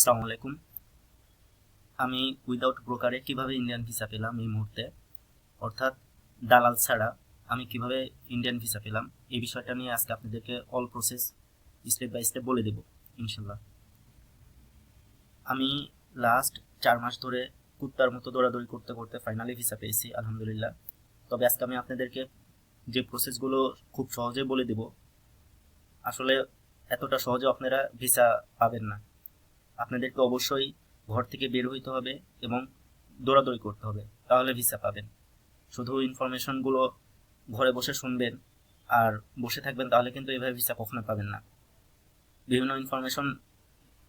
আসসালামু আলাইকুম। আমি উইদাউট ব্রোকারে কীভাবে ইন্ডিয়ান ভিসা পেলাম এই মুহূর্তে? অর্থাৎ দালাল ছাড়া আমি কীভাবে ইন্ডিয়ান ভিসা পেলাম? এই বিষয়টা নিয়ে আজকে আপনাদেরকে all process step by step বলে দেব ইনশাল্লাহ আমি লাস্ট চার মাস ধরে কুত্তার মতো দৌড়াদৌড়ি করতে করতে ফাইনালি ভিসা পেয়েছি, আলহামদুলিল্লাহ। তবে আজকে আমি আপনাদেরকে যে প্রসেসগুলো খুব সহজে বলে দেব, আসলে এতটা সহজে আপনারা ভিসা পাবেন না। আপনাদেরকে অবশ্যই ঘর থেকে বের হইতে হবে এবং দৌড়াদৌড়ি করতে হবে। তাহলে ভিসা পাবেন। শুধু ইনফরমেশনগুলো ঘরে বসে শুনবেন আর বসে থাকবেন তাহলে কিন্তু এভাবে ভিসা কখনো পাবেন না। বিভিন্ন ইনফরমেশন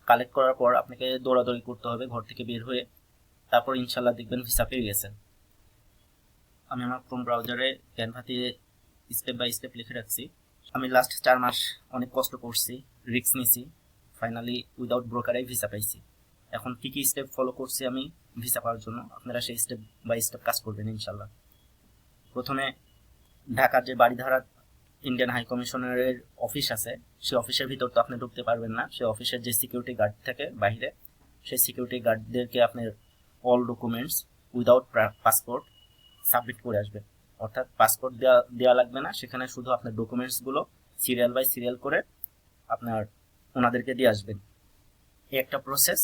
কালেক্ট করার পর আপনাকে দৌড়াদৌড়ি করতে হবে, ঘর থেকে বের হয়ে তারপর ইনশাল্লাহ দেখবেন ভিসা পেয়ে গেছেন। আমি আমার ক্রোম ব্রাউজারে ক্যানভাতে স্টেপ বাই স্টেপ লিখে রাখছি। আমি লাস্ট চার মাস অনেক কষ্ট করছি রিস্ক নিছি। ফাইনালি উইদাউট ব্রোকারে ভিসা পাইছি। এখন কী কী স্টেপ ফলো করছি আমি ভিসা পাওয়ার জন্য? আপনারা সেই স্টেপ বাই স্টেপ কাজ করবেন ইনশাল্লাহ প্রথমে ঢাকার যে বাড়িধারা ইন্ডিয়ান হাই কমিশনারের অফিস আছে, সেই অফিসের ভিতর তো আপনি ঢুকতে পারবেন না। সেই অফিসের যে সিকিউরিটি গার্ড থাকে বাইরে, সেই সিকিউরিটি গার্ডদেরকে আপনার all documents without passport submit করে আসবেন অর্থাৎ পাসপোর্ট দেওয়া দেওয়া লাগবে না। সেখানে শুধু আপনার ডকুমেন্টসগুলো সিরিয়াল বাই সিরিয়াল করে আপনার ওনাদেরকে দিয়ে আসবেন। এই একটা প্রসেস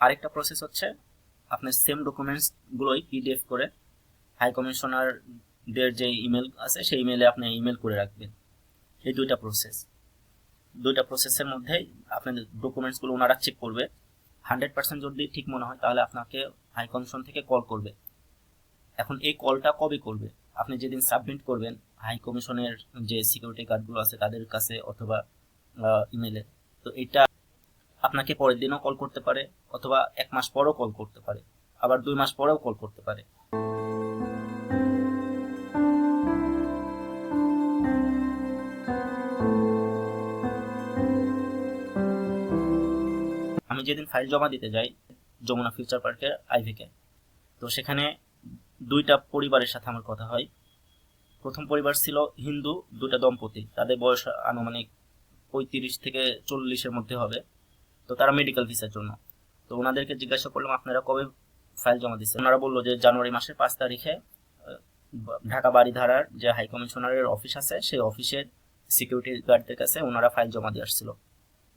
আরেকটা প্রসেস হচ্ছে আপনার সেম ডকুমেন্টসগুলোই পিডিএফ করে হাই কমিশনারদের যে ইমেল আছে, সেই ইমেলে আপনি ইমেল করে রাখবেন। এই দুইটা প্রসেস দুইটা প্রসেসের মধ্যেই আপনার ডকুমেন্টসগুলো ওনারা চেক করবে। হান্ড্রেড পার্সেন্ট যদি ঠিক মনে হয়, তাহলে আপনাকে হাই কমিশন থেকে কল করবে। এখন এই কলটা কবে করবে? আপনি যেদিন সাবমিট করবেন হাই কমিশনের যে সিকিউরিটি গার্ডগুলো আছে, তাদের কাছে অথবা ইমেলে তো এটা আপনাকে পরের দিনও কল করতে পারে, অথবা এক মাস পরও কল করতে পারে, আবার দুই মাস পরেও কল করতে পারে। আমি যেদিন ফাইল জমা দিতে যাই যমুনা ফিউচার পার্কের আইভিকে তো সেখানে দুইটা পরিবারের সাথে আমার কথা হয়। প্রথম পরিবার ছিল হিন্দু দুটা দম্পতি, তাদের বয়স আনুমানিক পঁয়ত্রিশ থেকে চল্লিশের মধ্যে হবে। তো তারা মেডিকেল ভিসার জন্য। তো ওনাদেরকে জিজ্ঞাসা করলাম, আপনারা কবে ফাইল জমা দিচ্ছেন? ওনারা বলল যে জানুয়ারি মাসের পাঁচ তারিখে ঢাকা বাড়িধারার যে হাই কমিশনারের অফিস আছে, সেই অফিসের সিকিউরিটি গার্ডদের কাছে ওনারা ফাইল জমা দিয়ে আসছিল।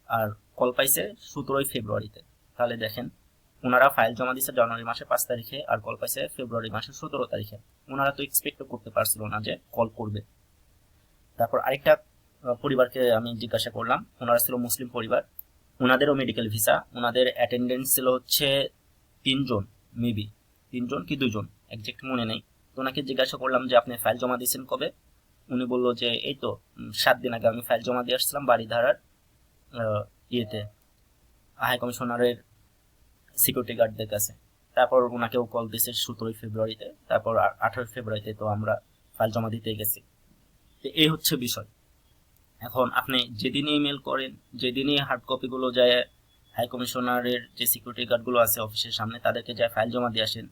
আর কল পাইছে সতেরোই ফেব্রুয়ারিতে। তাহলে দেখেন, ওনারা ফাইল জমা দিচ্ছে জানুয়ারি মাসের পাঁচ তারিখে আর কল পাইছে ফেব্রুয়ারি মাসের সতেরো তারিখে। ওনারা তো এক্সপেক্ট করতে পারছিল না যে কল করবে। তারপর আরেকটা পরিবারকে আমি জিজ্ঞাসা করলাম। ওনারা ছিল মুসলিম পরিবার। ওনাদেরও মেডিকেল ভিসা ওনাদের অ্যাটেন্ডেন্স ছিল হচ্ছে তিনজন মেবি তিনজন কি দুজন একজ্যাক্ট মনে নেই। তো ওনাকে জিজ্ঞাসা করলাম যে, আপনি ফাইল জমা দিয়েছেন কবে? উনি বলল যে, এই তো সাত দিন আগে আমি ফাইল জমা দিয়ে আসছিলাম বাড়িধারার ইয়েতে, হাই কমিশনারের সিকিউরিটি গার্ডদের কাছে। তারপর ওনাকেও কল দিয়েছে সতেরোই ফেব্রুয়ারিতে। তারপর আঠারোই ফেব্রুয়ারিতে তো আমরা ফাইল জমা দিতে গেছি। তো এই হচ্ছে বিষয়। এখন আপনি যেদিনই ইমেল করেন, যেদিনই হার্ড কপিগুলো যায় হাই কমিশনারের যে সিকিউরিটি গার্ডগুলো আছে অফিসের সামনে, তাদেরকে যায় ফাইল জমা দিয়ে আসেন।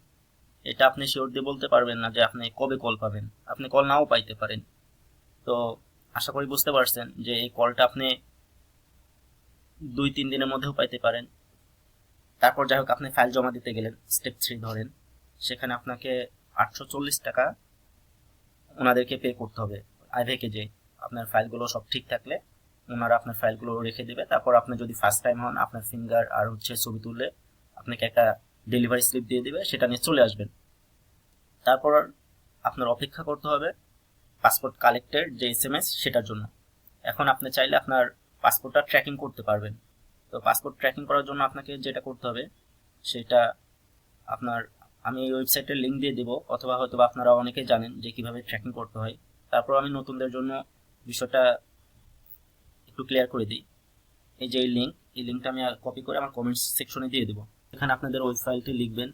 এটা আপনি শিওর দিয়ে বলতে পারবেন না যে আপনি কবে কল পাবেন। আপনি কল নাও পাইতে পারেন। তো আশা করি বুঝতে পারছেন যে এই কলটা আপনি দুই তিন দিনের মধ্যেও পাইতে পারেন। তারপর যাই হোক, আপনি ফাইল জমা দিতে গেলেন স্টেপ থ্রি ধরেন। সেখানে আপনাকে আটশো চল্লিশ টাকা ওনাদেরকে পে করতে হবে, আইভেকে যে আপনার ফাইলগুলো সব ঠিক থাকলে ওনারা আপনার ফাইলগুলো রেখে দেবে। তারপর আপনি যদি ফার্স্ট টাইম হন, আপনার ফিঙ্গার আর হচ্ছে ছবি তুললে আপনাকে একটা ডেলিভারি স্লিপ দিয়ে দেবে, সেটা নিয়ে চলে আসবেন। তারপর আপনার অপেক্ষা করতে হবে পাসপোর্ট কালেক্টের যে এস এম এস সেটার জন্য। এখন আপনি চাইলে আপনার পাসপোর্টটা ট্র্যাকিং করতে পারবেন। তো পাসপোর্ট ট্র্যাকিং করার জন্য আপনাকে যেটা করতে হবে, সেটা আপনার আমি এই ওয়েবসাইটের লিঙ্ক দিয়ে দেবো, অথবা হয়তো আপনারা অনেকেই জানেন যে কীভাবে ট্র্যাকিং করতে হয়। তারপর আমি নতুনদের জন্য বিষয়টা একটু ক্লিয়ার করে দিই। এই যে এই লিঙ্ক এই লিঙ্কটা আমি কপি করে আমার কমেন্টস সেকশনে দিয়ে দেবো। এখানে আপনাদের ওই ফাইলটি লিখবেন।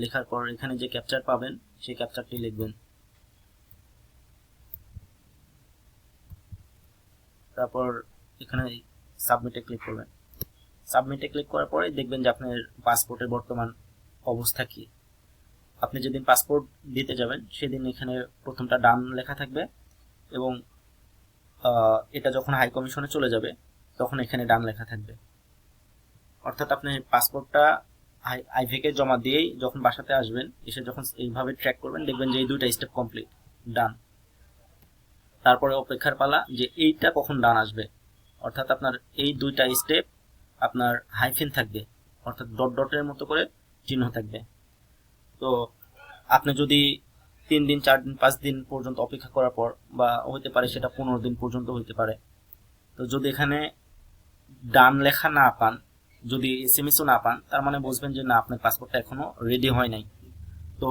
লেখার পর এখানে যে ক্যাপচার পাবেন, সেই ক্যাপচারটি লিখবেন। তারপর এখানে সাবমিটে ক্লিক করবেন। সাবমিটে ক্লিক করার পরে দেখবেন যে আপনার পাসপোর্টের বর্তমান অবস্থা কি। আপনি যেদিন পাসপোর্ট দিতে যাবেন, সেদিন এখানে প্রথমটা ডান লেখা থাকবে এবং এটা যখন হাই কমিশনে চলে যাবে, তখন এখানে ডান লেখা থাকবে। অর্থাৎ আপনি পাসপোর্টটা আইভেকে জমা দিয়েই যখন বাসাতে আসবেন, এসে যখন এইভাবে ট্র্যাক করবেন, দেখবেন যে এই দুইটা স্টেপ কমপ্লিট ডান তারপরে অপেক্ষার পালা যে এইটা কখন ডান আসবে। অর্থাৎ আপনার এই দুইটা স্টেপ আপনার হাইফেন থাকবে, অর্থাৎ ডট ডটের মতো করে চিহ্ন থাকবে। তো আপনি যদি তিন দিন, চার দিন, পাঁচ দিন পর্যন্ত অপেক্ষা করার পর বা হইতে পারে সেটা পনেরো দিন পর্যন্ত হইতে পারে। তো যদি এখানে ডান লেখা না পান, যদি এস এম এসও না পান, তার মানে বুঝবেন যে না, আপনার পাসপোর্টটা এখনও রেডি হয় নাই। তো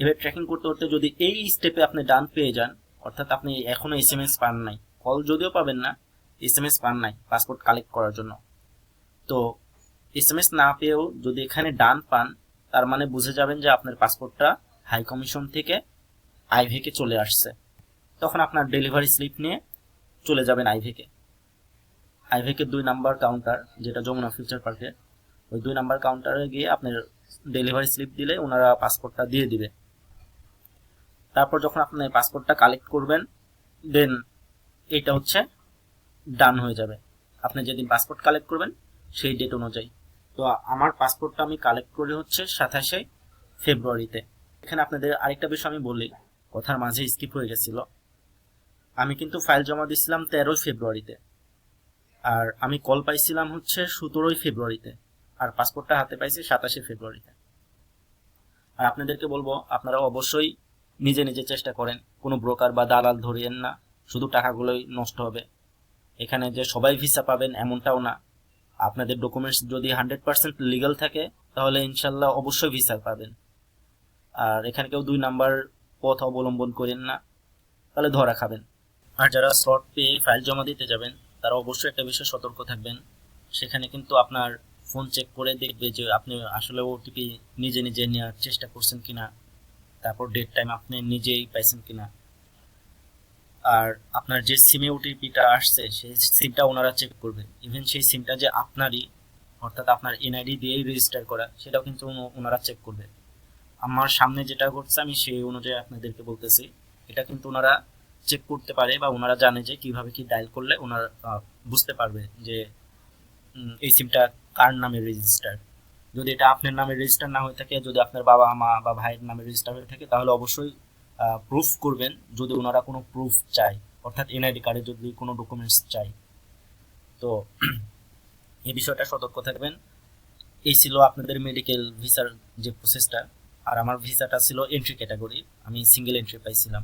এভাবে ট্র্যাকিং করতে করতে যদি এই স্টেপে আপনি ডান পেয়ে যান, অর্থাৎ আপনি এখনও এস এম এস পান নাই কল যদিও পাবেন না এস এম এস পান নাই পাসপোর্ট কালেক্ট করার জন্য। তো এস এম এস না পেয়েও যদি এখানে ডান পান, তার মানে বুঝে যাবেন যে আপনার পাসপোর্টটা হাই কমিশন থেকে আইভেকে চলে আসছে। তখন আপনার ডেলিভারি স্লিপ নিয়ে চলে যাবেন আইভেকে। আইভেকের দুই নাম্বার কাউন্টার, যেটা যমুনা ফিউচার পার্কে, ওই দুই নাম্বার কাউন্টারে গিয়ে আপনার ডেলিভারি স্লিপ দিলে ওনারা পাসপোর্টটা দিয়ে দিবে। তারপর যখন আপনি পাসপোর্টটা কালেক্ট করবেন, দেন এটা হচ্ছে ডান হয়ে যাবে। আপনি যেদিন পাসপোর্ট কালেক্ট করবেন, সেই ডেট অনুযায়ী। তো আমার পাসপোর্টটা আমি কালেক্ট করি হচ্ছে সাতাশে ফেব্রুয়ারিতে। এখানে আপনাদের আরেকটা বিষয় আমি বলি কথার মাঝে স্কিপ হয়ে গেছিল। আমি কিন্তু ফাইল জমা দিয়েছিলাম তেরোই ফেব্রুয়ারিতে। আর আমি কল পাইছিলাম হচ্ছে সতেরোই ফেব্রুয়ারিতে। আর পাসপোর্টটা হাতে পাইছি সাতাশে ফেব্রুয়ারিতে। আর আপনাদেরকে বলব, আপনারা অবশ্যই নিজে নিজে চেষ্টা করেন। কোনো ব্রোকার বা দালাল ধরিয়েন না। শুধু টাকাগুলোই নষ্ট হবে। এখানে যে সবাই ভিসা পাবেন এমনটাও না। আপনাদের ডকুমেন্টস যদি হান্ড্রেড পার্সেন্ট লিগাল থাকে, তাহলে ইনশাল্লাহ অবশ্যই ভিসা পাবেন। আর এখানে কেউ দুই নাম্বার পথ অবলম্বন করেন না, তাহলে ধরা খাবেন। আর যারা স্লট পেয়ে ফাইল জমা দিতে যাবেন, তারা অবশ্যই একটা বিষয়ে সতর্ক থাকবেন। সেখানে কিন্তু আপনার ফোন চেক করে দেখবে যে আপনি আসলে ওটিপি নিজে নিজে নেওয়ার চেষ্টা করছেন কিনা, তারপর ডেট টাইম আপনি নিজেই পাইছেন কিনা। আর আপনার যে সিমে ওটিপিটা আসছে, সেই সিমটা ওনারা চেক করবে। ইভেন সেই সিমটা যে আপনারই, অর্থাৎ আপনার এনআইডি দিয়েই রেজিস্টার করা, সেটাও কিন্তু ওনারা চেক করবে। আমার সামনে যেটা ঘটছে, আমি সেই অনুযায়ী আপনাদেরকে বলতেছি। এটা কিন্তু ওনারা চেক করতে পারে বা ওনারা জানে যে কীভাবে কি ডায়াল করলে ওনারা বুঝতে পারবে যে এই সিমটা কার নামে রেজিস্টার যদি এটা আপনার নামে রেজিস্টার না হয়ে থাকে, যদি আপনার বাবা, মা বা ভাইয়ের নামে রেজিস্টার হয়ে থাকে, তাহলে অবশ্যই প্রুফ করবেন যদি ওনারা কোনো প্রুফ চায়। অর্থাৎ এনআইডি কার্ডে যদি কোনো ডকুমেন্টস চাই তো এই বিষয়টা সতর্ক থাকবেন। এই ছিল আপনাদের মেডিকেল ভিসার যে প্রসেসটা আর আমার ভিসাটা ছিল এন্ট্রি ক্যাটাগরি আমি সিঙ্গেল এন্ট্রি পাইছিলাম।